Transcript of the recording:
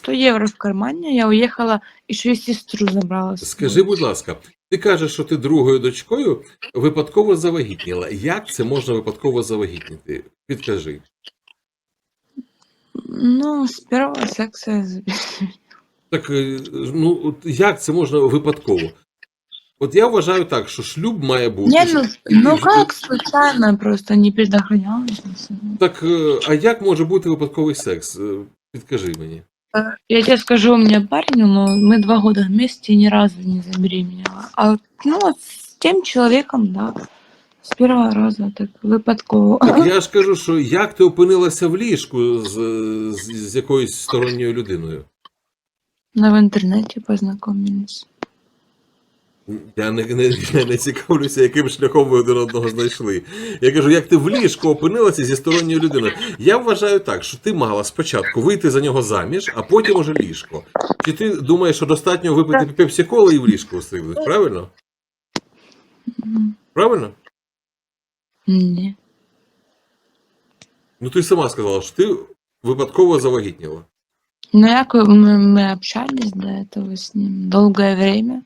100 евро в кармане, я уехала, еще и сестру забрала. Скажи, будь ласка, ти кажеш, що ти другою дочкою випадково завагітніла. Як це можна випадково завагітніти? Підкажи. Ну, с первого секса я Так е, ну як це можна випадково? От я вважаю так, що шлюб має бути. Не, ну, ну как случайно, просто не предохранялась. Так, е, а як може бути випадковий секс? Е, Підкажи мені. Э, Я тебе скажу, у меня парень, но мы два года вместе и ни разу не забеременела. А вот, ну, вот с тем человеком, да, с первого раза так выпадково. Так я ж кажу, що як ти опинилася в ліжку з, з, з якоюсь сторонньою людиною? Но в интернете познакомились. Я не, не, я не цікавлюся, яким шляхом ви один одного знайшли. Я кажу, як ти в ліжку опинилася зі сторонньою людиною. Я вважаю так, що ти мала спочатку вийти за нього заміж, а потім уже ліжко. Чи ти думаєш, що достатньо випити пепсі-коли і в ліжко стрибнуть? Правильно? М, Правильно? Не. Ну ти сама сказала, що ти випадково завагітніла. Ну, як мы, мы общались до этого с ним долгое время.